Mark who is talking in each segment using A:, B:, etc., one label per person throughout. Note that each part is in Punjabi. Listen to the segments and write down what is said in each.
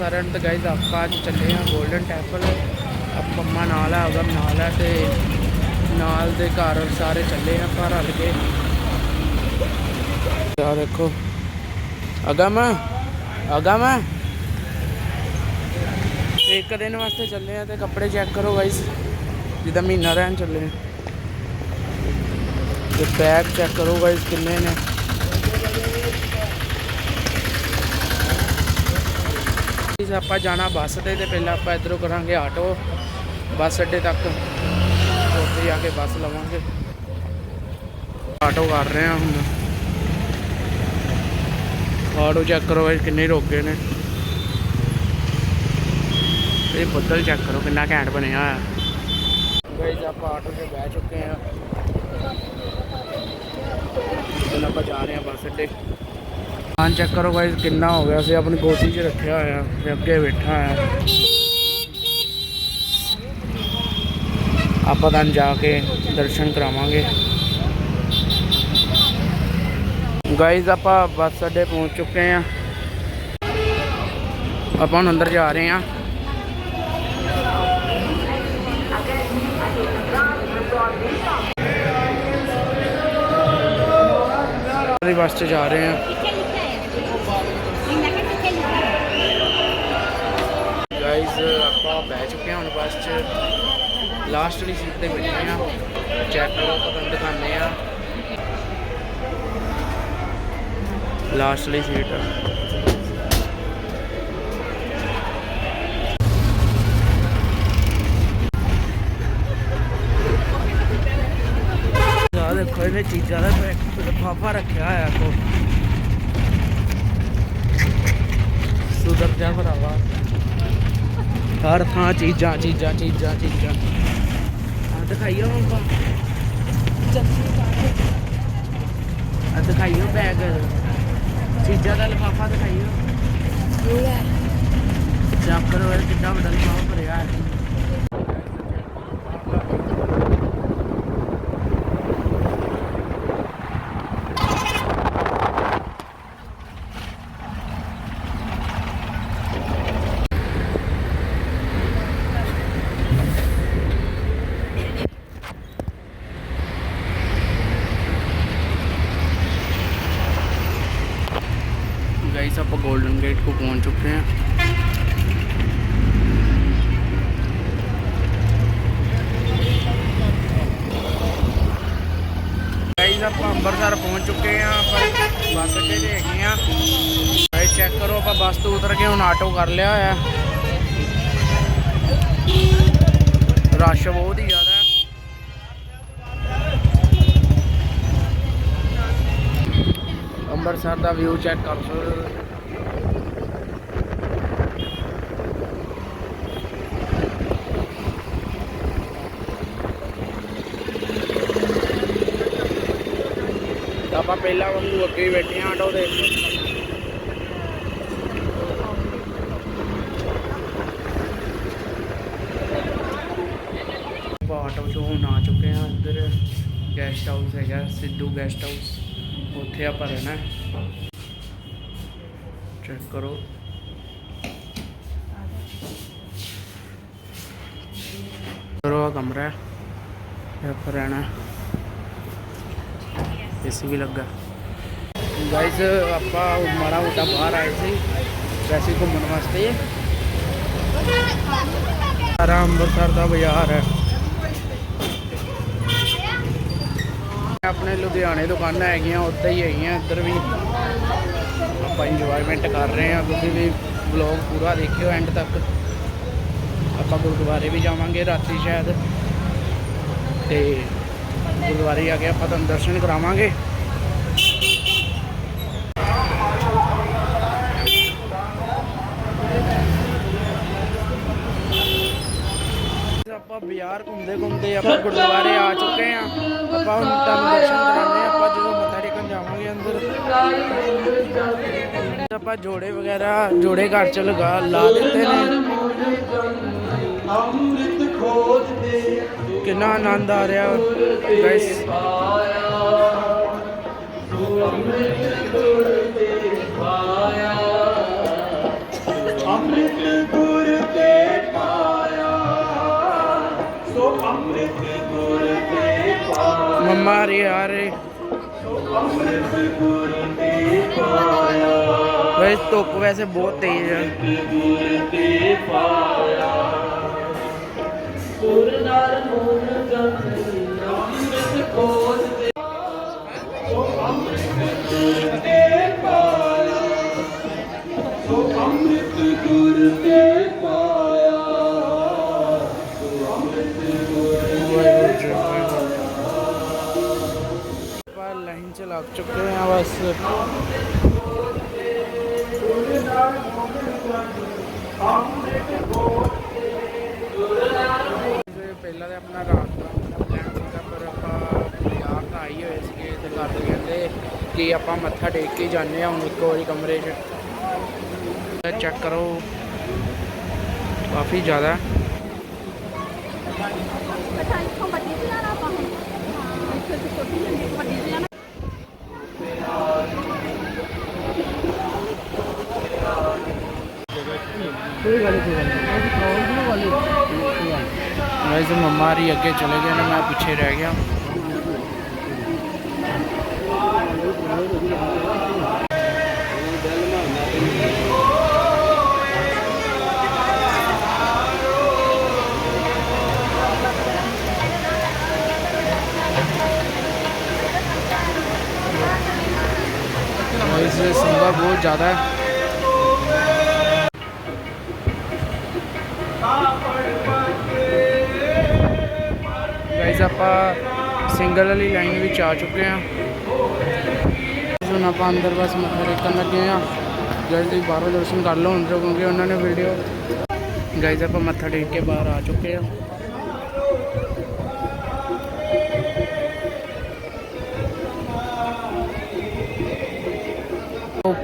A: ਸਾਰਿਆਂ ਨੂੰ ਤਾਂ ਗਾਇਜ਼ ਆਪਾਂ ਅੱਜ ਚੱਲੇ ਹਾਂ 골ਡਨ ਟੈਂਪਲ ਆਪਾਂ ਮੰਮਾ ਨਾਲ ਆ, ਉਹਦਾ ਨਾਲ ਹੈ ਤੇ ਨਾਲ ਦੇ ਘਰ ਸਾਰੇ ਚੱਲੇ ਆ ਘਰ ਰਲ ਕੇ। ਆ ਦੇਖੋ। ਅਗਮ ਅਗਮ ਇੱਕ ਦਿਨ ਵਾਸਤੇ ਚੱਲੇ ਆ ਤੇ ਕੱਪੜੇ ਚੈੱਕ ਕਰੋ ਗਾਇਜ਼ ਜਿੱਦਾਂ ਮਹੀਨਾ ਰਹਿਣ ਚੱਲੇ ਆ ਤੇ ਬੈਗ ਚੈੱਕ ਕਰੋ ਗਾਇਜ਼ ਕਿੰਨੇ ਨੇ। ਇਸ ਆਪਾਂ ਜਾਣਾ ਬੱਸ ਤੇ ਤੇ ਪਹਿਲਾਂ ਆਪਾਂ ਇਧਰੋਂ ਕਰਾਂਗੇ ਆਟੋ। ਬੱਸ ਅੱਡੇ ਤੱਕ। ਉੱਥੇ ਜਾ ਕੇ ਬੱਸ ਲਵਾਂਗੇ। ਆਟੋ ਕਰ ਰਹੇ ਆ ਹੁਣ। ਆਟੋ ਚੈੱਕ ਕਰੋ ਗਾਇਜ਼ ਕਿੰਨੇ ਰੋਕੇ ਨੇ। ਇਹ ਬੱਦਲ ਚੈੱਕ ਕਰੋ ਕਿੰਨਾ ਘੈਂਟ ਬਣਿਆ ਹੋਇਆ। ਗਾਇਜ਼ ਆਪਾਂ ਆਟੋ 'ਤੇ ਬਹਿ ਚੁੱਕੇ ਆ। ਹੁਣ ਆਪਾਂ ਜਾ ਰਹੇ ਆ ਬੱਸ ਅੱਡੇ। ਮਾਨ ਚੈੱਕ ਕਰੋ ਗਾਇਜ਼ ਕਿੰਨਾ ਹੋ ਗਿਆ ਸੀ, ਆਪਣੀ ਗੋਦੀ 'ਚ ਰੱਖਿਆ ਹੋਇਆ ਤੇ ਅੱਗੇ ਬੈਠਾ ਆ ਆਪਾਂ ਤਾਂ ਜਾ ਕੇ ਦਰਸ਼ਨ ਕਰਾਵਾਂਗੇ। ਗਾਇਜ਼ ਆਪਾਂ ਬੱਸ ਅੱਡੇ ਪਹੁੰਚ ਚੁੱਕੇ ਆ ਆਪਾਂ ਹੁਣ ਅੰਦਰ ਜਾ ਰਹੇ ਆ ਦੀ ਬੱਸ 'ਚ ਜਾ ਰਹੇ ਆ ਬਹਿ ਚੁੱਕੇ ਹਾਂ, ਹੁਣ ਬੱਸ 'ਚ ਲਾਸਟ ਵਾਲੀ ਸੀਟ ਤੇ ਬੈਠੇ ਆ ਚੈੱਕ ਕਰੋ, ਤੁਹਾਨੂੰ ਦਿਖਾਉਂਦੇ ਆ ਲਾਸਟ ਵਾਲੀ ਸੀਟ ਆ। ਦੇਖੋ, ਇਹਨੇ ਚੀਜ਼ਾਂ ਦਾ ਲਿਫਾਫਾ ਰੱਖਿਆ ਹੋਇਆ ਕੋ ਸੁਧਰ ਜਾ ਭਰਾਵਾ। ਹਰ ਥਾਂ ਚੀਜ਼ਾਂ ਚੀਜ਼ਾਂ ਚੀਜ਼ਾਂ ਚੀਜ਼ਾਂ। ਆ ਦਿਖਾਈਓ ਮੰਪਾ ਆ ਦਿਖਾਈਓ ਬੈਗ ਚੀਜ਼ਾਂ ਦਾ ਲਿਫਾਫਾ ਦਿਖਾਈਓ। ਚੈੱਕ ਕਰੋ ਇਹ ਕਿੰਨਾ ਵੱਡਾ ਲਿਫਾਫਾ ਭਰਿਆ ਹੈ ਆਪਾਂ ਅੰਮ੍ਰਿਤਸਰ ਪਹੁੰਚ ਚੁੱਕੇ ਹਾਂ ਪਰ ਬੱਸ ਅੱਡੇ ਤੇ ਹੈਗੇ ਆ ਗਾਈਸ ਚੈੱਕ ਕਰੋ, ਆਪਾਂ ਬੱਸ ਤੋਂ ਉਤਰ ਕੇ ਹੁਣ ਆਟੋ ਕਰ ਲਿਆ ਹੋਇਆ। ਰਸ਼ ਬਹੁਤ ਹੀ ਜ਼ਿਆਦਾ ਅੰਮ੍ਰਿਤਸਰ ਦਾ ਵਿਊ ਚੈੱਕ ਕਰ ਸਕਦੇ ਹੋ ਪਹਿਲਾਂ ਵਾਂਗੂ ਅੱਗੇ ਹੀ ਬੈਠੇ ਆਂ ਆਟੋ ਦੇ। ਆਟੋ ਚੋਂ ਹੁਣ ਆ ਚੁੱਕੇ ਹਾਂ ਇੱਧਰ ਗੈਸਟ ਹਾਊਸ ਹੈਗਾ, ਸਿੱਧੂ ਗੈਸਟ ਹਾਊਸ ਉੱਥੇ ਆਪਾਂ ਰਹਿਣਾ ਚੈੱਕ ਕਰੋ। ਕਰੋ ਕਮਰਾ ਹੈ। ਇਹ ਆਪਾਂ ਰਹਿਣਾ ਏਸੀ ਵੀ ਲੱਗਾ। ਗਾਇਸ ਆਪਾਂ ਮਾੜਾ ਮੋਟਾ ਬਾਹਰ ਆਏ ਸੀ। ਵੈਸੇ ਘੁੰਮਣ ਵਾਸਤੇ। ਸਾਰਾ ਅੰਮ੍ਰਿਤਸਰ ਦਾ ਬਾਜ਼ਾਰ ਹੈ। ਆਪਣੇ ਲੁਧਿਆਣੇ ਦੁਕਾਨਾਂ ਹੈਗੀਆਂ, ਉੱਥੇ ਹੀ ਹੈਗੀਆਂ, ਇੱਧਰ ਵੀ। ਆਪਾਂ ਇੰਜੋਇਮੈਂਟ ਕਰ ਰਹੇ ਹਾਂ। ਤੁਸੀਂ ਵੀ ਵਲੌਗ ਪੂਰਾ ਦੇਖਿਓ ਐਂਡ ਤੱਕ। ਆਪਾਂ ਗੁਰਦੁਆਰੇ ਵੀ ਜਾਵਾਂਗੇ ਰਾਤੀ ਸ਼ਾਇਦ। ਤੇ ਗੁਰਦੁਆਰੇ ਆ ਕੇ ਆਪਾਂ ਤੁਹਾਨੂੰ ਦਰਸ਼ਨ ਕਰਾਵਾਂਗੇ। ਆਪਾਂ ਬਾਜ਼ਾਰ ਘੁੰਮਦੇ ਘੁੰਮਦੇ ਆਪਾਂ ਗੁਰਦੁਆਰੇ ਆ ਚੁੱਕੇ ਆ ਆਪਾਂ ਹੁਣ ਤੁਹਾਨੂੰ ਦਰਸ਼ਨ ਕਰਾਉਂਦੇ ਆਪਾਂ ਜਦੋਂ ਮੱਥਾ ਟੇਕਣ ਜਾਵਾਂਗੇ ਅੰਦਰ। ਆਪਾਂ ਜੋੜੇ ਵਗੈਰਾ, ਜੋੜੇ ਘਰ ਚ ਲਗਾ, ਲਾ ਦਿੱਤੇ ਨੇ। ਕਿੰਨਾ ਆਨੰਦ ਆ ਰਿਹਾ ਗਾਇਸ
B: ਅੰਮ੍ਰਿਤ ਗੁਰ ਤੇ ਪਾਇਆ ਸੋ ਅੰਮ੍ਰਿਤ ਗੁਰ ਤੇ ਪਾਇਆ
A: ਮੰਮਾ ਰੇ ਆ ਰੇ
B: ਅੰਮ੍ਰਿਤ ਗੁਰ ਤੇ ਪਾਇਆ
A: ਵੈਸੇ ਧੁੱਪ ਵੈਸੇ ਬਹੁਤ ਤੇਜ਼ ਹੈ
B: ਗੁਰ ਤੇ ਪਾਇਆ ਗੁਰ ਨਰ ਮੋਨ ਜਨ ਅੰਮ੍ਰਿਤ ਕੋਸ ਤੇ ਸੋ ਅੰਮ੍ਰਿਤ ਗੁਰ ਤੇ ਪਾਇਆ ਸੋ ਅੰਮ੍ਰਿਤ ਗੁਰ ਤੇ ਪਾਇਆ ਸੋ ਅੰਮ੍ਰਿਤ ਗੁਰ
A: ਵਾਹਿਗੁਰੂ ਜੀ ਵਾਹਿਗੁਰੂ ਆਪਾਂ ਲਾਈਨ ਚ ਲੱਗ ਚੁੱਕੇ ਹਾਂ ਬਸ ਇਹ ਪਹਿਲਾਂ ਤੇ ਆਪਣਾ ਰਾਤ ਦਾ ਪਲਾਨ ਸੀਗਾ ਪਰ ਆਪਾਂ ਬਾਜ਼ਾਰ ਤਾਂ ਆਈ ਹੋਏ ਸੀਗੇ ਤੇ ਘਰ ਦੇ ਕਹਿੰਦੇ ਕਿ ਆਪਾਂ ਮੱਥਾ ਟੇਕ ਕੇ ਜਾਂਦੇ ਹਾਂ, ਹੁਣ ਇੱਕ ਵਾਰੀ ਕਮਰੇ 'ਚ। ਚੈੱਕ ਕਰੋ। ਕਾਫੀ ਜ਼ਿਆਦਾ।
C: ਅੱਛਾ ਇੱਥੋਂ ਵੱਡੀ ਤੇ ਜਾਣਾ ਆਪਾਂ ਹੁਣ ਹਾਂ ਇੱਥੋਂ ਤੋਂ ਛੋਟੀ
A: ਬਹੁਤ ਜ਼ਿਆਦਾ ਹੈ। ਗਾਇਜ਼ ਆਪਾਂ ਸਿੰਗਲ ਵਾਲੀ ਲਾਈਨ ਵਿੱਚ ਆ ਚੁੱਕੇ ਹਾਂ। ਹੁਣ ਆਪਾਂ ਅੰਦਰ ਬਸ ਮੱਥਾ ਟੇਕਣ ਲੱਗੇ ਹਾਂ। ਜਲਦੀ ਬਾਹਰੋਂ ਦਰਸ਼ਨ ਕਰ ਲਓ ਅੰਦਰੋਂ, ਕਿਉਂਕਿ ਉਹਨਾਂ ਨੇ ਵੀਡੀਓ ਗਾਇਜ਼ ਆਪਾਂ ਮੱਥਾ ਟੇਕ ਕੇ ਬਾਹਰ ਆ ਚੁੱਕੇ ਹਾਂ।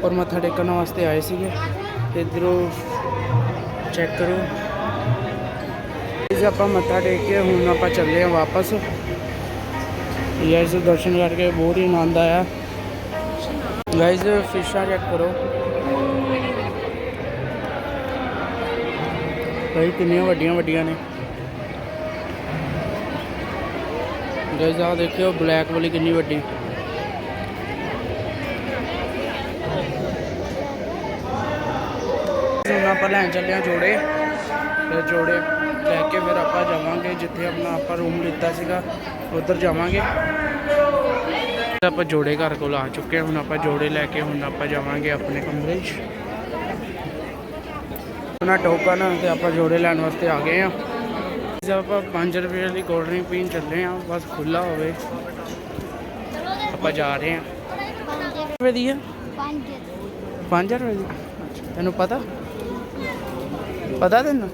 A: ਉੱਪਰ ਮੱਥਾ ਟੇਕਣ ਵਾਸਤੇ ਆਏ ਸੀਗੇ ਤੇ ਇਧਰੋਂ ਚੈੱਕ ਕਰੋ ਜੀ ਆਪਾਂ ਮੱਥਾ ਟੇਕ ਕੇ ਹੁਣ ਆਪਾਂ ਚੱਲੇ ਹਾਂ ਵਾਪਸ ਯਾਰ ਦਰਸ਼ਨ ਕਰਕੇ ਬਹੁਤ ਹੀ ਆਨੰਦ ਆਇਆ ਗਾਇਜ਼ ਫਿਸ਼ਾਂ ਚੈੱਕ ਕਰੋ ਭਾਈ ਕਿੰਨੀਆਂ ਵੱਡੀਆਂ ਵੱਡੀਆਂ ਨੇ ਗਾਇਜ਼ ਆ ਦੇਖਿਓ ਬਲੈਕ ਵਾਲੀ ਕਿੰਨੀ ਵੱਡੀ ਹੁਣ ਆਪਾਂ ਲੈਣ ਚੱਲੇ ਹਾਂ ਜੋੜੇ। ਫਿਰ ਜੋੜੇ ਲੈ ਕੇ ਫਿਰ ਆਪਾਂ ਜਾਵਾਂਗੇ ਜਿੱਥੇ ਆਪਣਾ ਆਪਾਂ ਰੂਮ ਲਿੱਤਾ ਸੀਗਾ ਉਧਰ ਜਾਵਾਂਗੇ। ਆਪਾਂ ਜੋੜੇ ਘਰ ਕੋਲ ਆ ਚੁੱਕੇ ਹਾਂ ਹੁਣ ਆਪਾਂ ਜੋੜੇ ਲੈ ਕੇ ਹੁਣ ਆਪਾਂ ਜਾਵਾਂਗੇ ਆਪਣੇ ਕਮਰੇ 'ਚ। ਉਹਨਾਂ ਟੋਕਨ ਤੇ ਆਪਾਂ ਜੋੜੇ ਲੈਣ ਵਾਸਤੇ ਆ ਗਏ ਆ ਜਦ ਆਪਾਂ 5 ਰੁਪਏ ਵਾਲੀ ਕੋਲਡ ਡਰਿੰਕ ਪੀਣ ਚੱਲੇ ਆ ਬਸ ਖੁੱਲਾ ਹੋਵੇ। ਆਪਾਂ ਜਾ ਰਹੇ ਆ? ਰੁਪਏ ਦੀ ਆ?
C: ਪੰਜ।
A: 5 ਰੁਪਏ ਦੀ? ਤੈਨੂੰ ਪਤਾ? ਪਤਾ ਤੈਨੂੰ?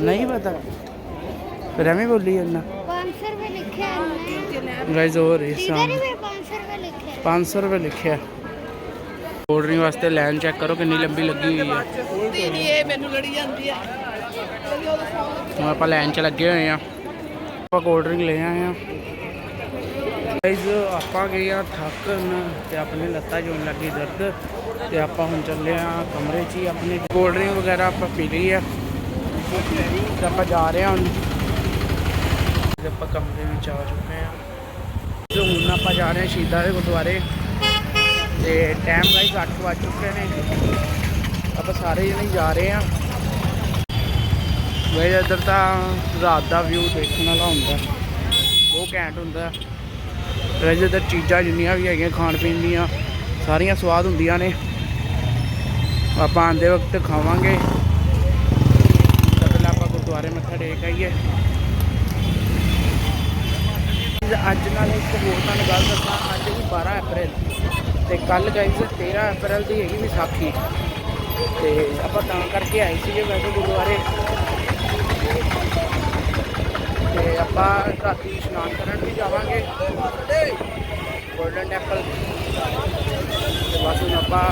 A: ਨਹੀਂ ਪਤਾ। ਫਿਰ ਐਵੇਂ ਬੋਲੀ ਜਾਂਦਾ।
C: 500 ਰੁਪਏ ਲਿਖਿਆ ਹੈ
A: ਗਾਇਜ਼ ਹੋ ਰਹੀ
C: ਵੀ 500 ਰੁਪਏ ਲਿਖਿਆ ਹੈ?
A: 500 ਰੁਪਏ ਲਿਖਿਆ। ਕੋਲਡ ਡਰਿੰਕ ਵਾਸਤੇ ਲਾਈਨ ਚੈੱਕ ਕਰੋ ਕਿੰਨੀ ਲੰਬੀ ਲੱਗੀ ਹੋਈ ਹੈ।
D: ਦੀਦੀ ਇਹ ਮੈਨੂੰ ਲੜੀ ਜਾਂਦੀ ਆ
A: ਹੁਣ ਆਪਾਂ ਲਾਈਨ 'ਚ ਲੱਗੇ ਹੋਏ ਆ ਆਪਾਂ ਕੋਲਡ ਡਰਿੰਕ ਲੈ ਆਏ ਆ ਗਾਇਜ਼ ਆਪਾਂ ਗਏ ਆ ਥੱਕਣ ਤੇ ਆਪਣੇ ਲੱਤਾਂ ਜੋਣ ਲੱਗੀ ਦਰਦ। ਤੇ ਆਪਾਂ ਹੁਣ ਚੱਲੇ ਆ ਕਮਰੇ 'ਚ ਹੀ, ਆਪਣੇ ਕੋਲਡ ਡਰਿੰਕ ਵਗੈਰਾ ਆਪਾਂ ਪੀ ਲਈ ਆ। ਤੇ ਆਪਾਂ ਜਾ ਰਹੇ ਹਾਂ ਹੁਣ। ਤੇ ਆਪਾਂ ਕਮਰੇ ਵਿੱਚ ਆ ਚੁੱਕੇ ਆ। ਤੇ ਹੁਣ ਆਪਾਂ ਜਾ ਰਹੇ ਹਾਂ ਸ਼ਹੀਦਾਂ ਦੇ ਗੁਰਦੁਆਰੇ। ਤੇ ਟਾਈਮ ਗਾਇਜ਼ 8 ਵੱਜ ਚੁੱਕੇ ਨੇ। ਆਪਾਂ ਸਾਰੇ ਜਣੇ ਜਾ ਰਹੇ ਆ। ਵੇ ਇੱਧਰ ਤਾਂ ਰਾਤ ਦਾ ਵਿਊ ਦੇਖਣ ਵਾਲਾ ਹੁੰਦਾ। ਬਹੁਤ ਘੈਂਟ ਹੁੰਦਾ। ਵੈਸੇ ਇੱਧਰ ਚੀਜ਼ਾਂ ਜਿੰਨੀਆਂ ਵੀ ਹੈਗੀਆਂ ਖਾਣ ਪੀਣ ਦੀਆਂ, ਸਾਰੀਆਂ ਸਵਾਦ ਹੁੰਦੀਆਂ ਨੇ। ਆਪਾਂ ਆਂਦੇ ਵਕਤ ਖਾਵਾਂਗੇ। ਤਾਂ ਪਹਿਲਾਂ ਆਪਾਂ ਗੁਰਦੁਆਰੇ ਮੱਥਾ ਟੇਕ ਆਈਏ। ਅੱਜ ਨਾਲ ਇੱਕ ਹੋਰ ਤੁਹਾਨੂੰ ਗੱਲ ਦੱਸਾਂ, ਅੱਜ ਵੀ 12 ਅਪ੍ਰੈਲ ਤੇ ਕੱਲ ਗਾਈਜ਼ 13 ਅਪ੍ਰੈਲ ਦੀ ਹੈਗੀ ਵਿਸਾਖੀ। ਤੇ ਆਪਾਂ ਤਾਂ ਕਰਕੇ ਆਏ ਸੀਗੇ ਵੈਸੇ ਗੁਰਦੁਆਰੇ। ਤੇ ਆਪਾਂ ਰਾਤੀ ਇਸ਼ਨਾਨ ਕਰਨ ਵੀ ਜਾਵਾਂਗੇ। ਗੋਲਡਨ ਟੈਂਪਲ ਤੇ ਬਸ ਹੁਣ ਆਪਾਂ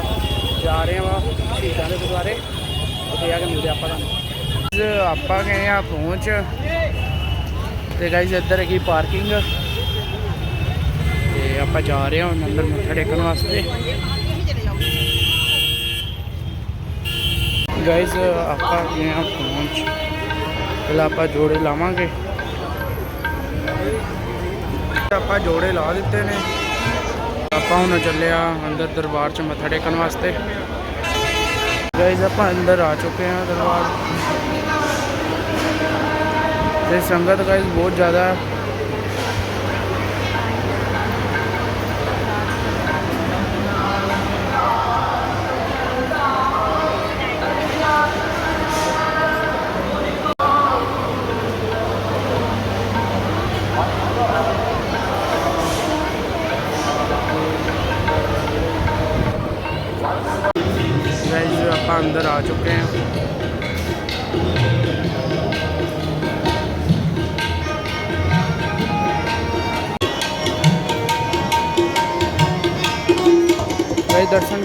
A: ਜਾ ਰਹੇ ਹਾਂ ਸ਼ਹੀਦਾਂ ਦੇ ਗੁਰਦੁਆਰੇ। ਉੱਥੇ ਜਾ ਕੇ ਮਿਲਦੇ ਆਪਾਂ ਤੁਹਾਨੂੰ। ਆਪਾਂ ਗਏ ਆ ਪਹੁੰਚ। ਤੇ ਗਾਈਜ਼ ਇੱਧਰ ਹੈਗੀ ਪਾਰਕਿੰਗ ਤੇ ਆਪਾਂ ਜਾ ਰਹੇ ਹਾਂ ਹੁਣ ਅੰਦਰ ਮੱਥਾ ਟੇਕਣ ਵਾਸਤੇ। ਗਾਇਸ ਆਪਾਂ ਗਏ ਆ ਪਹੁੰਚ। ਪਹਿਲਾਂ ਆਪਾਂ ਜੋੜੇ ਲਾਵਾਂਗੇ। ਆਪਾਂ ਜੋੜੇ ਲਾ ਦਿੱਤੇ ਨੇ। ਆਪਾਂ ਹੁਣ ਚੱਲੇ ਆ ਅੰਦਰ ਦਰਬਾਰ 'ਚ ਮੱਥਾ ਟੇਕਣ ਵਾਸਤੇ। ਗਾਇਸ ਆਪਾਂ ਅੰਦਰ ਆ ਚੁੱਕੇ ਹਾਂ ਦਰਬਾਰ। ਤੇ ਸੰਗਤ ਗਾਇਸ ਬਹੁਤ ਜ਼ਿਆਦਾ ਹੈ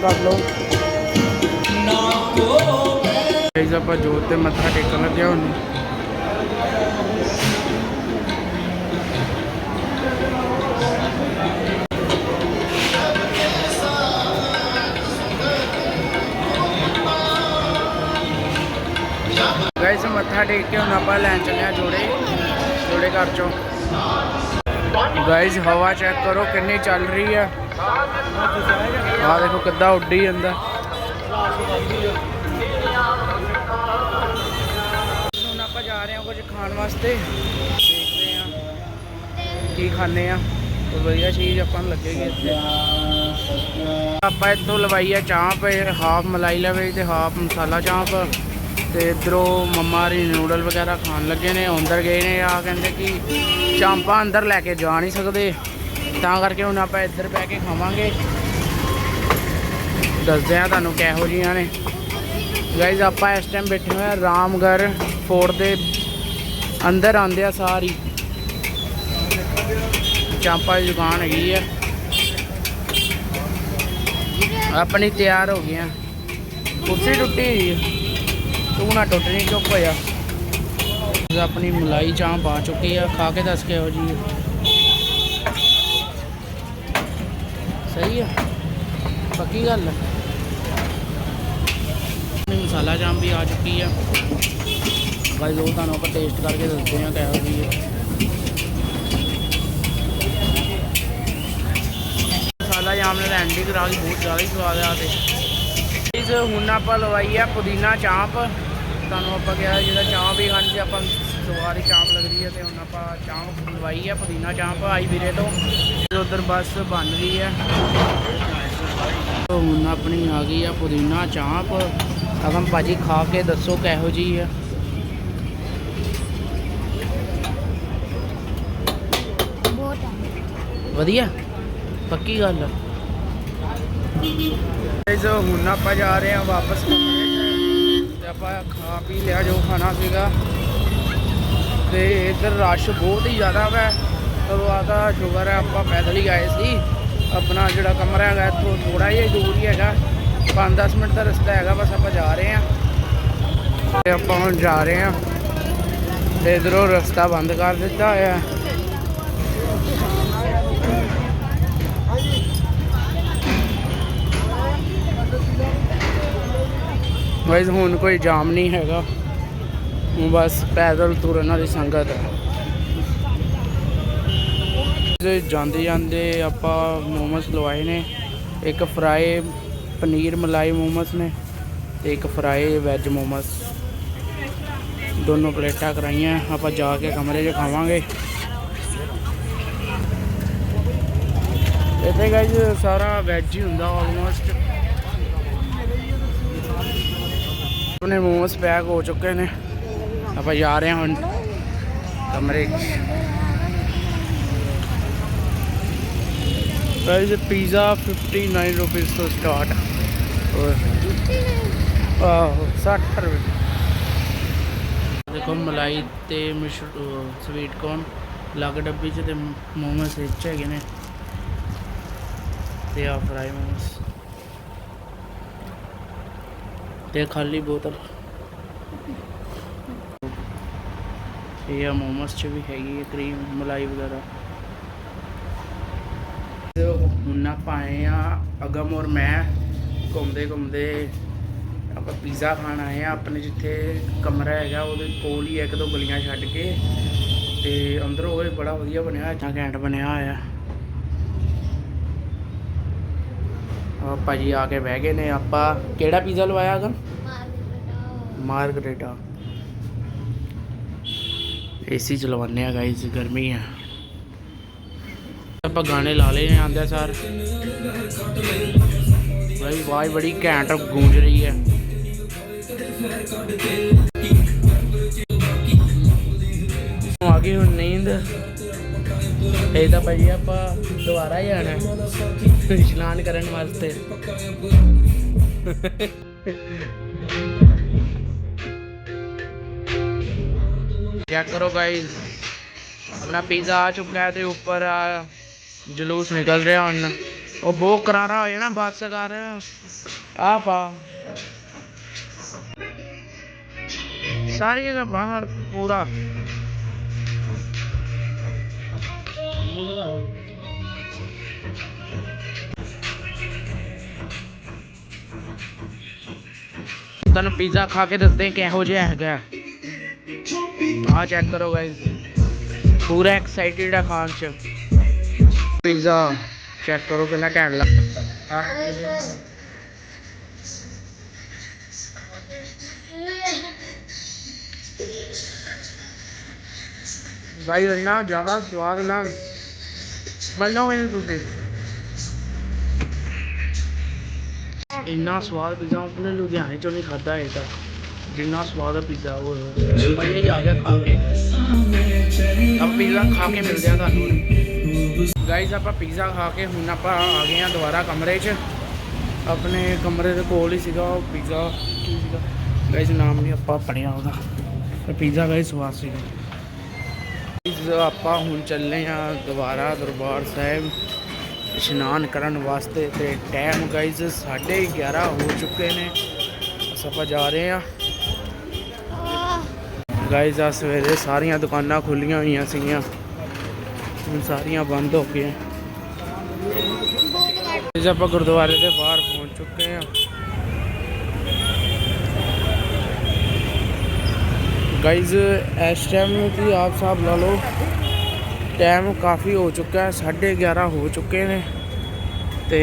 A: ਕਰ ਲਓ। ਗਾਇਸ ਆਪਾਂ ਜੋਤ ਤੇ ਮੱਥਾ ਟੇਕਣ ਲੱਗਿਆ ਹੁਣ। ਗਾਇਸ ਮੱਥਾ ਟੇਕ ਕੇ ਹੁਣ ਆਪਾਂ ਲੈਣ ਚੱਲੇ ਆ ਜੋੜੇ। ਜੋੜੇ ਘਰ ਚੋਂ। ਗਾਇਸ ਹਵਾ ਚੈੱਕ ਕਰੋ ਕਿੰਨੀ ਚੱਲ ਰਹੀ ਹੈ ਆ ਦੇਖੋ ਕਿੱਦਾਂ ਉੱਡੀ ਜਾਂਦਾ। ਹੁਣ ਆਪਾਂ ਜਾ ਰਹੇ ਹਾਂ ਕੁਝ ਖਾਣ ਵਾਸਤੇ। ਦੇਖਦੇ ਹਾਂ ਕੀ ਖਾਣੇ ਆ ਕੋਈ ਵਧੀਆ ਚੀਜ਼ ਆਪਾਂ ਨੂੰ ਲੱਗੇਗੀ ਇੱਥੇ। ਆਪਾਂ ਇੱਥੋਂ ਲਵਾਈ ਆ ਚਾਂਪ ਹਾਫ ਮਲਾਈ ਲਵੇ ਤੇ ਹਾਫ ਮਸਾਲਾ ਚਾਂਪ। ਤੇ ਇਧਰੋਂ ਮੰਮਾ ਰੀ ਨੂਡਲ ਵਗੈਰਾ ਖਾਣ ਲੱਗੇ ਨੇ, ਅੰਦਰ ਗਏ ਨੇ ਆ ਕਹਿੰਦੇ ਕਿ ਚਾਂਪਾਂ ਅੰਦਰ ਲੈ ਕੇ ਜਾ ਨਹੀਂ ਸਕਦੇ। ਤਾਂ ਕਰਕੇ ਹੁਣ ਆਪਾਂ ਇੱਧਰ ਬਹਿ ਕੇ ਖਾਵਾਂਗੇ। ਦੱਸਦੇ ਆ ਤੁਹਾਨੂੰ ਕਿਹੋ ਜੀਆਂ ਨੇ। ਗਾਇਜ਼ ਆਪਾਂ ਇਸ ਟਾਈਮ ਬੈਠੇ ਹੋਏ ਆ ਰਾਮਗੜ੍ਹ ਫੋਰਟ ਦੇ ਅੰਦਰ ਆਂਦੇ ਆ ਸਾਰੀ। ਚਾਂਪਾ ਦੀ ਦੁਕਾਨ ਹੈਗੀ ਆ। ਆਪਣੀ ਤਿਆਰ ਹੋ ਗਈਆਂ। ਕੁਰਸੀ ਟੁੱਟੀ ਹੋਈ ਹੈ ਤੂੰ ਨਾ ਟੁੱਟਣੀ, ਚੁੱਪ ਹੋਇਆ ਆਪਣੀ ਮਲਾਈ ਚਾਂਪ ਆ ਚੁੱਕੀ ਆ। ਖਾ ਕੇ ਦੱਸ ਕਿਹੋ ਜੀ ਸਹੀ ਆ। ਪੱਕੀ ਗੱਲ ਹੈ ਆਪਣੀ ਚਾਂਪ ਵੀ ਆ ਚੁੱਕੀ ਆ। ਗਾਇਸ ਉਹ ਤੁਹਾਨੂੰ ਆਪਾਂ ਟੇਸਟ ਕਰਕੇ ਦੱਸਦੇ ਆ ਕਿਹੋ ਜੀ ਹੈ ਮਸਾਲਾ ਜਾਮ ਨੇ ਲੈਂਡੀ ਕਰਾ ਲਈ ਬਹੁਤ ਜ਼ਿਆਦਾ ਹੀ ਸਵਾਦ ਆ ਤੇ। ਇਸ ਹੁਣ ਆਪਾਂ ਲਵਾਈ ਆ ਪੁਦੀਨਾ ਚਾਂਪ। ਤੁਹਾਨੂੰ ਆਪਾਂ ਕਿਹਾ ਜਿਹੜਾ ਚਾਂਪ ਵੀ ਖਾਣੀ ਸੀ ਆਪਾਂ ਸਵਾਦ ਹੀ ਚਾਂਪ ਲੱਗਦੀ ਹੈ ਤੇ ਹੁਣ ਆਪਾਂ ਚਾਂਪ ਲਵਾਈ ਆ, ਪੁਦੀਨਾ ਚਾਂਪ ਆਈ ਵੀਰੇ ਤੋਂ। ਉਧਰ ਬੱਸ ਬਣ ਰਹੀ ਹੈ ਹੁਣ ਆਪਣੀ ਆ ਗਈ ਆ ਪੁਦੀਨਾ ਚਾਂਪ। ਅਗਮ ਭਾਜੀ, ਖਾ ਕੇ ਦੱਸੋ ਕਿਹੋ ਜੀ
C: ਹੈ
A: ਵਧੀਆ? ਪੱਕੀ ਗੱਲ ਜੋ ਹੁਣ ਆਪਾਂ ਜਾ ਰਹੇ ਹਾਂ ਵਾਪਸ ਕਮਰੇ ਤੇ ਆਪਾਂ ਖਾ ਪੀ ਲਿਆ ਜੋ ਖਾਣਾ ਸੀਗਾ। ਤੇ ਇੱਧਰ ਰਸ਼ ਬਹੁਤ ਹੀ ਜ਼ਿਆਦਾ ਵਾ। ਚਲੋ ਆ ਤਾਂ ਸ਼ੁਕਰ ਹੈ ਆਪਾਂ ਪੈਦਲ ਹੀ ਆਏ ਸੀ। ਆਪਣਾ ਜਿਹੜਾ ਕਮਰਾ ਹੈਗਾ, ਇੱਥੋਂ ਥੋੜਾ ਜਿਹਾ ਦੂਰ ਹੀ ਹੈਗਾ। 5-10 ਮਿੰਟ ਦਾ ਰਸਤਾ ਹੈਗਾ, ਬਸ ਆਪਾਂ ਜਾ ਰਹੇ ਹਾਂ। ਤੇ ਆਪਾਂ ਹੁਣ ਜਾ ਰਹੇ ਹਾਂ। ਤੇ ਇਧਰੋਂ ਰਸਤਾ ਬੰਦ ਕਰ ਦਿੱਤਾ ਹੋਇਆ ਹੈ। ਹੁਣ ਕੋਈ ਜਾਮ ਨਹੀਂ ਹੈਗਾ। ਹੁਣ ਬਸ ਪੈਦਲ ਤੁਰਨ ਵਾਲੀ ਸੰਗਤ ਹੈ। ਜਾਂਦੇ ਜਾਂਦੇ ਆਪਾਂ ਮੋਮਸ ਲਵਾਏ ਨੇ। ਇੱਕ ਫਰਾਈ ਪਨੀਰ ਮਲਾਈ ਮੋਮਸ ਨੇ ਤੇ ਇੱਕ ਫਰਾਈ ਵੈਜ ਮੋਮਸ। ਦੋਨੋਂ ਪਲੇਟਾਂ ਕਰਾਈਆਂ, ਆਪਾਂ ਜਾ ਕੇ ਕਮਰੇ 'ਚ ਖਾਵਾਂਗੇ। ਇੱਥੇ ਗਾਇਸ ਸਾਰਾ ਵੈਜ ਹੀ ਹੁੰਦਾ ਆਲਮੋਸਟ ਆਪਣੇ ਮੋਮਸ ਪੈਕ ਹੋ ਚੁੱਕੇ ਨੇ। ਆਪਾਂ ਜਾ ਰਹੇ ਹਾਂ ਹੁਣ ਕਮਰੇ 'ਚ। ਗਾਇਸ ਪੀਜ਼ਾ 59 ਰੁਪਏ ਤੋਂ ਸਟਾਰਟ ਆਹੋ 60 ਰੁਪਏ। ਦੇਖੋ, ਮਲਾਈ ਤੇ ਸਵੀਟ ਕੋਰਨ ਅਲੱਗ ਡੱਬੀ 'ਚ ਤੇ ਮੋਮੋਸ ਵਿੱਚ ਹੈਗੇ ਨੇ। ਤੇ ਆ ਫਰਾਈ ਮੋਮੋਸ ਤੇ ਖਾਲੀ ਬੋਤਲ। ਇਹ ਆ ਮੋਮਸ ਚ ਵੀ ਹੈਗੀ ਹੈ ਕਰੀਮ ਮਲਾਈ ਵਗੈਰਾ। ਹੁਣ ਆਪਾਂ ਆਏ ਆ ਅਗਮ ਔਰ ਮੈਂ। ਘੁੰਮਦੇ ਘੁੰਮਦੇ ਆਪਾਂ ਪੀਜ਼ਾ ਖਾਣ ਆਏ ਆ ਆਪਣੇ ਜਿੱਥੇ ਕਮਰਾ ਹੈਗਾ, ਉਹਦੇ ਕੋਲ ਹੀ ਇੱਕ ਦੋ ਗਲੀਆਂ ਛੱਡ ਕੇ ਤੇ ਅੰਦਰੋਂ ਉਹ ਬੜਾ ਵਧੀਆ ਬਣਿਆ ਹੋਇਆ ਘੈਂਟ ਬਣਿਆ ਹੋਇਆ। ਆ ਭਾਜੀ ਆ ਕੇ ਬਹਿ ਗਏ ਨੇ। ਆਪਾਂ ਕਿਹੜਾ ਪੀਜ਼ਾ ਲਵਾਇਆ ਅਗਮ ਮਾਰਗਰੇਟਾ। ਏਸੀ ਚਲਵਾਉਂਦੇ ਆ ਗਾਈਸ ਗਰਮੀ ਆ। ਆਪਾਂ ਗਾਣੇ ਲਾ ਲਏ ਆਂਦੇ ਸਾਰ। ਬਈ ਵਾਹ ਬੜੀ ਘੈਂਟ ਗੂੰਜ ਰਹੀ ਹੈ। ਆ ਗਈ ਹੁਣ ਨੀਂਦ। ਇਹ ਤਾਂ ਭਾਈ ਆਪਾਂ ਦੁਬਾਰਾ ਹੀ ਆਣਾ ਇਸ਼ਨਾਨ ਕਰਨ ਵਾਸਤੇ। ਚੈੱਕ ਕਰੋ ਗਾਇਸ ਆਪਣਾ ਪੀਜ਼ਾ ਆ चुका है ਤੇ ਉੱਪਰ ਜਲੂਸ ਨਿਕਲ ਰਿਹਾ ਹੁਣ। ਉਹ ਬਹੁਤ ਕਰਾਰਾ ਹੋਇਆ ਨਾ ਬੱਸ ਕਰ। ਆ ਪਾ। ਸਾਰੀ ਜਗ੍ਹਾ ਬਾਹਰ ਪੂਰਾ। ਤੁਹਾਨੂੰ ਪੀਜ਼ਾ ਖਾ ਕੇ ਦੱਸਦੇ ਕਿਹੋ ਜਿਹਾ ਹੈਗਾ। ਆ ਚੈੱਕ ਕਰੋ ਗਾਇਸ ਪੂਰਾ ਐਕਸਾਈਟਿਡ ਆ ਖਾਣ ਚ। ਪੀਜ਼ਾ ਚੈੱਕ ਕਰੋ ਕਿੰਨਾ ਘੈਂਟ ਲੱਗ ਆ ਗਾਇਸ ਇੰਨਾ ਜ਼ਿਆਦਾ ਸਵਾਦ ਨਾ ਮੰਨੋ ਮੈਨੂੰ ਤੁਸੀਂ। ਇੰਨਾ ਸਵਾਦ ਪੀਜ਼ਾ ਆਪਣੇ ਲੁਧਿਆਣੇ ਚੋਂ ਨਹੀਂ ਖਾਦਾ ਹੈ ਤਾਂ ਜਿੰਨਾ ਸਵਾਦ ਹੈ ਪੀਜ਼ਾ ਉਹ। ਭਾਈ ਇਹ ਆ ਗਿਆ ਖਾ ਕੇ। ਆਪਾਂ ਪੀਜ਼ਾ ਖਾ ਕੇ ਮਿਲਦੇ ਆ ਤੁਹਾਨੂੰ। ਗਾਈਜ਼ ਆਪਾਂ ਪੀਜ਼ਾ ਖਾ ਕੇ ਹੁਣ ਆਪਾਂ ਆ ਗਏ ਆ ਦੁਬਾਰਾ ਕਮਰੇ 'ਚ। ਆਪਣੇ ਕਮਰੇ ਦੇ ਕੋਲ ਹੀ ਸੀਗਾ ਉਹ ਪੀਜ਼ਾ ਕੀ ਸੀਗਾ ਗਾਈਜ਼ ਨਾਮ ਨਹੀਂ ਆਪਾਂ ਪੜਿਆ ਉਹਦਾ। ਪਰ ਪੀਜ਼ਾ ਗਾਈਜ਼ ਸਵਾਦ ਸੀਗਾ। Guys, ਆਪਾਂ ਹੁਣ ਚੱਲੇ ਆ ਦੁਬਾਰਾ ਦਰਬਾਰ ਸਾਹਿਬ ਇਸ਼ਨਾਨ ਕਰਨ ਵਾਸਤੇ ਤੇ ਟਾਈਮ ਗਾਈਸ 11:30 ਹੋ ਚੁੱਕੇ ਨੇ। ਬਸ ਆਪਾਂ ਜਾ ਰਹੇ ਆ ਗਾਈਜ਼ ਆ ਸਵੇਰੇ ਸਾਰੀਆਂ ਦੁਕਾਨਾਂ ਖੁੱਲੀਆਂ ਹੋਈਆਂ ਸੀਗੀਆਂ। ਹੁਣ ਸਾਰੀਆਂ ਬੰਦ ਹੋ ਗਈਆਂ। ਇਸ ਆਪਾਂ ਗੁਰਦੁਆਰੇ ਦੇ ਬਾਹਰ ਪਹੁੰਚ ਚੁੱਕੇ ਹਾਂ। ਗਾਈਸ ਇਸ ਟਾਈਮ ਦੀ ਆਪ ਸਾਹਿਬ ਲਾ ਲਓ ਟਾਈਮ ਕਾਫੀ ਹੋ ਚੁੱਕਾ ਹੈ 11:30 ਹੋ ਚੁੱਕੇ ਨੇ ਤੇ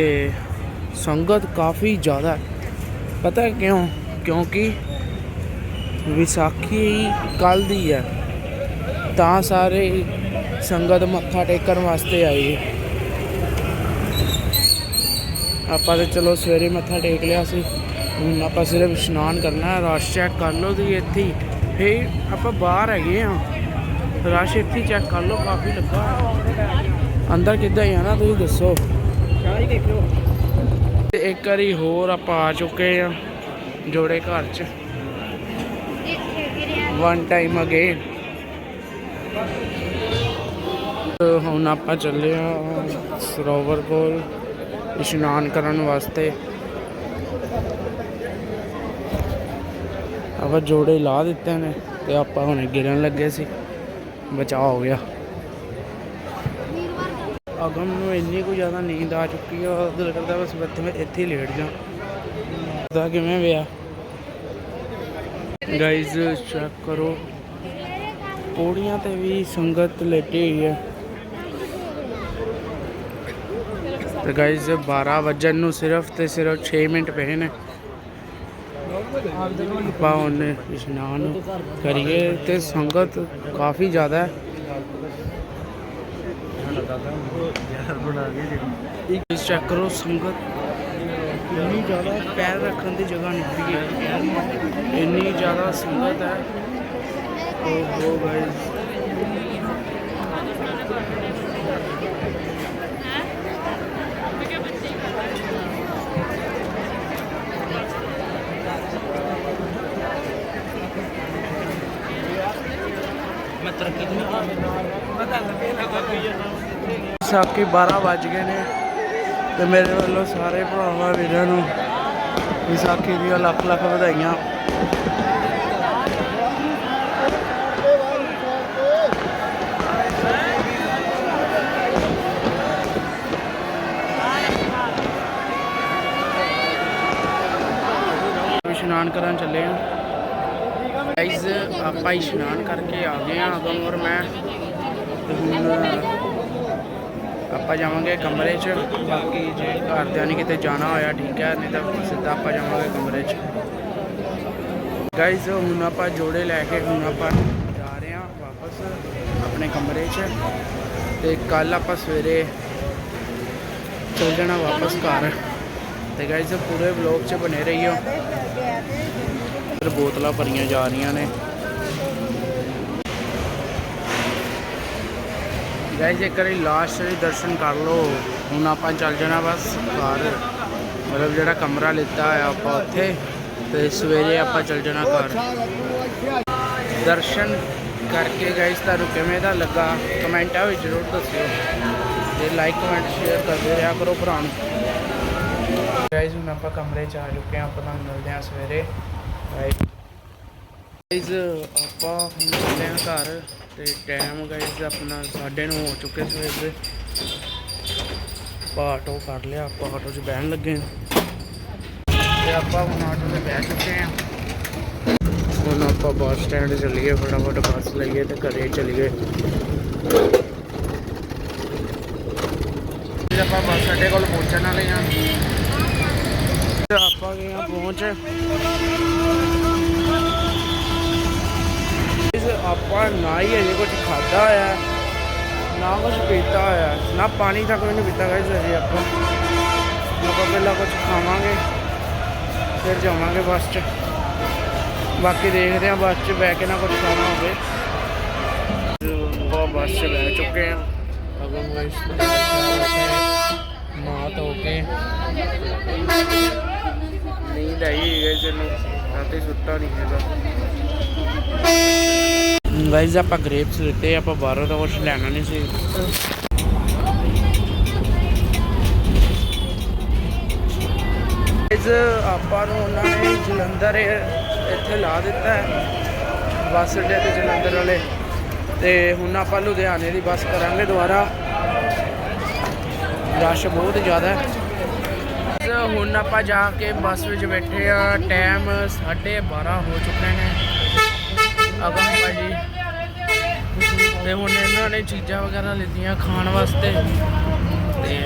A: ਸੰਗਤ ਕਾਫੀ ਜ਼ਿਆਦਾ ਪਤਾ ਕਿਉਂ? ਕਿਉਂਕਿ ਵਿਸਾਖੀ ਕੱਲ ਦੀ ਹੈ। ਤਾਂ ਸਾਰੇ ਸੰਗਤ ਮੱਥਾ ਟੇਕਣ ਵਾਸਤੇ ਆਈ। ਹੈ ਆਪਾਂ ਤੇ ਚਲੋ ਸਵੇਰੇ ਮੱਥਾ ਟੇਕ ਲਿਆ ਸੀ। ਹੁਣ ਆਪਾਂ ਸਿਰਫ ਇਸ਼ਨਾਨ ਕਰਨਾ ਹੈ ਰਸ਼ ਚੈੱਕ ਕਰ ਲਓ ਤੁਸੀਂ ਇੱਥੇ ਹੀ। ਇਹ ਆਪਾਂ ਬਾਹਰ ਹੈਗੇ ਆ ਰਸ਼ ਇੱਥੇ ਚੈੱਕ ਕਰ ਲਓ ਕਾਫੀ ਲੱਗਾ। ਅੰਦਰ ਕਿੱਦਾਂ ਹੀ ਨਾ ਤੁਸੀਂ ਦੱਸੋ। ਤੇ ਇੱਕ ਵਾਰੀ ਹੋਰ ਆਪਾਂ ਆ ਚੁੱਕੇ ਆ ਜੋੜੇ ਘਰ ਚ। ਵਨ ਟਾਈਮ ਅਗੇਨ ਹੁਣ ਆਪਾਂ ਚੱਲੇ ਆ ਸਰੋਵਰ ਕੋਲ ਇਸ਼ਨਾਨ ਕਰਨ ਵਾਸਤੇ। ਆਪਾਂ ਜੋੜੇ ਲਾ ਦਿੱਤੇ ਨੇ ਤੇ ਆਪਾਂ ਹੁਣ ਗਿਰਨ ਲੱਗੇ ਸੀ। ਬਚਾਅ ਹੋ ਗਿਆ। ਅਗਮ ਨੂੰ ਇੰਨੀ ਕੁ ਜ਼ਿਆਦਾ ਨੀਂਦ ਆ ਚੁੱਕੀ ਆ, ਦਿਲ ਕਰਦਾ ਬਸ ਬੱਤੇ ਮੈਂ ਇੱਥੇ ਹੀ ਲੇਟ ਜਾ ਦਾ ਕਿਵੇਂ ਵਿਆ ਗਾਈਜ਼ ਚੈੱਕ ਕਰੋ। ਪੌੜੀਆਂ ਤੇ ਵੀ ਸੰਗਤ ਲੇਟੀ ਹੋਈ ਹੈ। ਤੇ ਗਾਈਜ਼ 12 ਵਜਣ ਨੂੰ ਸਿਰਫ ਤੇ ਸਿਰਫ 6 ਮਿੰਟ ਪਏ ਨੇ। ਆਪਾਂ ਹੁਣ ਇਸ਼ਨਾਨ ਕਰੀਏ ਤੇ ਸੰਗਤ ਕਾਫੀ ਜ਼ਿਆਦਾ ਹੈ। ਇਸ ਚੈੱਕ ਕਰੋ ਸੰਗਤ। ਇੰਨੀ ਜ਼ਿਆਦਾ ਪੈਰ ਰੱਖਣ ਦੀ ਜਗ੍ਹਾ ਨਹੀਂ ਹੈ ਇੰਨੀ ਜ਼ਿਆਦਾ ਸੰਗਤ ਹੈ। ਓਹੋ ਗਾਇਸ ਮੈਂ ਤਰੱਕੀ ਸਾਕੀ 12 ਵੱਜ ਗਏ ਨੇ ਤੇ ਮੇਰੇ ਵੱਲੋਂ ਸਾਰੇ ਭਰਾਵਾਂ, ਵੀਰਾਂ ਨੂੰ ਵਿਸਾਖੀ ਦੀਆਂ ਲੱਖ ਲੱਖ ਵਧਾਈਆਂ। ਇਸ਼ਨਾਨ ਕਰਨ ਚੱਲੇ ਆਪਾਂ ਇਸ਼ਨਾਨ ਕਰਕੇ ਆ ਗਏ ਆ ਅਗਮ ਔਰ ਮੈਂ ਹੁਣ ਆਪਾਂ ਜਾਵਾਂਗੇ ਕਮਰੇ 'ਚ। ਬਾਕੀ ਜੇ ਘਰਦਿਆਂ ਨੇ ਕਿਤੇ ਜਾਣਾ ਹੋਇਆ, ਠੀਕ ਹੈ, ਨਹੀਂ ਤਾਂ ਸਿੱਧਾ ਆਪਾਂ ਜਾਵਾਂਗੇ ਕਮਰੇ 'ਚ। ਗਾਇਜ਼ ਹੁਣ ਆਪਾਂ ਜੋੜੇ ਲੈ ਕੇ ਹੁਣ ਆਪਾਂ ਜਾ ਰਹੇ ਹਾਂ ਵਾਪਸ ਆਪਣੇ ਕਮਰੇ 'ਚ ਤੇ ਕੱਲ ਆਪਾਂ ਸਵੇਰੇ ਚਲ ਜਾਣਾ ਵਾਪਸ ਘਰ। ਤੇ ਗਾਇਜ਼ ਪੂਰੇ ਵਲੌਗ 'ਚ ਬਨੇ ਰਹੀਓ। ਫਿਰ ਬੋਤਲਾਂ ਭਰੀਆਂ ਜਾ ਰਹੀਆਂ ਨੇ। ਗਾਇਜ਼ ਇੱਕ ਵਾਰੀ ਲਾਸਟ ਦੇ ਦਰਸ਼ਨ ਕਰ ਲਓ। ਹੁਣ ਆਪਾਂ ਚੱਲ ਜਾਣਾ ਬਸ ਘਰ। ਮਤਲਬ ਜਿਹੜਾ ਕਮਰਾ ਲਿੱਤਾ ਆ ਆਪਾਂ ਉੱਥੇ। ਤੇ ਸਵੇਰੇ ਆਪਾਂ ਚੱਲ ਜਾਣਾ ਘਰ। ਦਰਸ਼ਨ ਕਰਕੇ ਗਾਇਜ਼ ਤੁਹਾਨੂੰ ਕਿਵੇਂ ਦਾ ਲੱਗਾ? ਕਮੈਂਟਾਂ ਵਿੱਚ ਜ਼ਰੂਰ ਦੱਸਿਓ। ਤੇ ਲਾਈਕ ਕਮੈਂਟ ਸ਼ੇਅਰ ਕਰਦੇ ਰਿਹਾ ਕਰੋ ਭਰਾ ਨੂੰ। ਗਾਇਜ਼ ਹੁਣ ਆਪਾਂ ਕਮਰੇ 'ਚ ਆ ਚੁੱਕੇ ਹਾਂ। ਆਪਾਂ ਤੁਹਾਨੂੰ ਮਿਲਦੇ ਹਾਂ ਸਵੇਰੇ। ਗਾਇਜ਼ ਆਪਾਂ ਹੁਣ ਚੱਲੇ ਹਾਂ ਘਰ ਤੇ ਟਾਈਮ ਗਾਇਜ਼ ਆਪਣਾ 9:30 ਹੋ ਚੁੱਕੇ ਸਵੇਰ ਦੇ ਆਪਾਂ ਆਟੋ ਕਰ ਲਿਆ, ਆਪਾਂ ਆਟੋ 'ਚ ਬਹਿਣ ਲੱਗੇ ਹਾਂ। ਤੇ ਆਪਾਂ ਹੁਣ ਆਟੋ ਤੇ ਬਹਿ ਚੁੱਕੇ ਹਾਂ। ਹੁਣ ਆਪਾਂ ਬੱਸ ਸਟੈਂਡ ਚੱਲੀਏ, ਫਟਾਫਟ ਬੱਸ ਲਈਏ ਤੇ ਘਰੇ ਚੱਲੀਏ। ਤੇ ਆਪਾਂ ਬੱਸ ਅੱਡੇ ਕੋਲ ਪਹੁੰਚਣ ਵਾਲੇ ਹਾਂ। ਤੇ ਆਪਾਂ ਗਏ ਹਾਂ ਪਹੁੰਚ ਇਸ ਆਪਾਂ ਨਾ ਹੀ ਅਜੇ ਕੁਝ ਖਾਦਾ ਹੋਇਆ ਨਾ ਕੁਝ ਪੀਤਾ ਹੋਇਆ ਨਾ ਪਾਣੀ ਤੱਕ ਵੀ ਨਹੀਂ ਪੀਤਾ ਗਾਇਸ ਅਜੇ ਆਪਾਂ ਆਪਾਂ ਪਹਿਲਾਂ ਕੁਝ ਖਾਵਾਂਗੇ ਫਿਰ ਜਾਵਾਂਗੇ ਬੱਸ 'ਚ ਬਾਕੀ ਦੇਖਦੇ ਹਾਂ ਬੱਸ 'ਚ ਬਹਿ ਕੇ ਨਾ ਕੁਝ ਖਾਣਾ ਹੋਵੇ ਉਹ ਬੱਸ 'ਚ ਬਹਿ ਚੁੱਕੇ ਹਾਂ ਅਗਰ ਗਾਇਸ ਮਾਤ ਹੋ ਕੇ ਨੀਂਦ ਆਈ ਹੈ ਜਿਹਨੂੰ ਰਾਤੀ ਸੁੱਤਾ ਨਹੀਂ ਹੈਗਾ। ਗਾਇਜ਼ ਆਪਾਂ ਗ੍ਰੇਪਸ ਲਿੱਤੇ ਆਪਾਂ ਬਾਹਰੋਂ ਤਾਂ ਕੁਝ ਲੈਣਾ ਨਹੀਂ ਸੀ। ਗਾਇਜ਼ ਆਪਾਂ ਨੂੰ ਉਹਨਾਂ ਨੇ ਜਲੰਧਰ ਇੱਥੇ ਲਾ ਦਿੱਤਾ ਹੈ ਬੱਸ ਅੱਡੇ ਤੇ ਜਲੰਧਰ ਵਾਲੇ। ਤੇ ਹੁਣ ਆਪਾਂ ਲੁਧਿਆਣੇ ਦੀ ਬੱਸ ਕਰਾਂਗੇ ਦੁਬਾਰਾ। ਰਸ਼ ਬਹੁਤ ਜ਼ਿਆਦਾ ਹੈ। ਹੁਣ ਆਪਾਂ ਜਾ ਕੇ ਬੱਸ ਵਿੱਚ ਬੈਠੇ ਆ। ਟਾਈਮ 12:30 ਹੋ ਚੁੱਕੇ ਨੇ। ਅਗਮ ਭਾਜੀ, ਤੇ ਹੁਣ ਇਹਨਾਂ ਨੇ ਚੀਜ਼ਾਂ ਵਗੈਰਾ ਲਿੱਤੀਆਂ ਖਾਣ ਵਾਸਤੇ। ਤੇ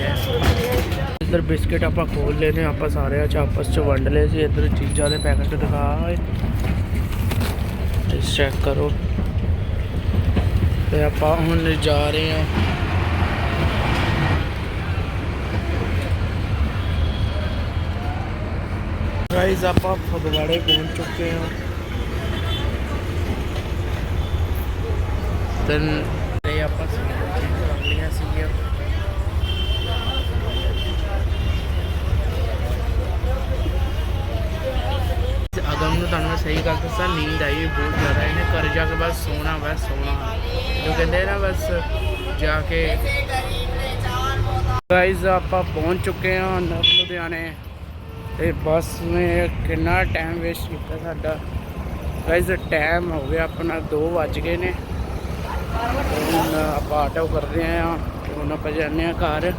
A: ਇੱਧਰ ਬਿਸਕਿਟ ਆਪਾਂ ਖੋਲ ਲਏ ਨੇ, ਆਪਾਂ ਸਾਰਿਆਂ ਚ ਆਪਸ ਚ ਵੰਡ ਲਏ ਸੀ। ਇੱਧਰ ਚੀਜ਼ਾਂ ਦੇ ਪੈਕਟ ਦਿਖਾ ਹੋਏ ਤੇ ਚੈੱਕ ਕਰੋ। ਤੇ ਆਪਾਂ ਹੁਣ ਜਾ ਰਹੇ ਹਾਂ। ਗਾਇਜ਼ ਆਪਾਂ ਫਗਵਾੜੇ ਪਹੁੰਚ ਚੁੱਕੇ ਹਾਂ। ਦੈਨ ਤੇ ਆਪਾਂ ਕਰ ਲਿਆ ਅਗਮ ਨੂੰ ਤੁਹਾਨੂੰ ਮੈਂ ਸਹੀ ਗੱਲ ਦੱਸਾਂ, ਨੀਂਦ ਆਈ ਬਹੁਤ ਜ਼ਿਆਦਾ। ਇਹਨੇ ਘਰ ਜਾ ਕੇ ਬਸ ਸੋਣਾ ਬਸ ਸੋਣਾ। ਜੋ ਕਹਿੰਦੇ ਨਾ, ਬਸ ਜਾ ਕੇ ਗਾਇਜ਼ ਆਪਾਂ ਪਹੁੰਚ ਚੁੱਕੇ ਹਾਂ ਲੁਧਿਆਣੇ। ਤੇ ਬੱਸ ਨੇ ਕਿੰਨਾ ਟਾਈਮ ਵੇਸਟ ਕੀਤਾ ਸਾਡਾ। ਗਾਇਜ਼ ਟਾਈਮ ਹੋ ਗਿਆ ਆਪਣਾ 2 ਵੱਜ ਗਏ ਨੇ। ਹੁਣ ਆਪਾਂ ਆਟੋ ਕਰਦੇ ਆ ਹੁਣ ਆਪਾਂ ਜਾਂਦੇ ਆ ਘਰ।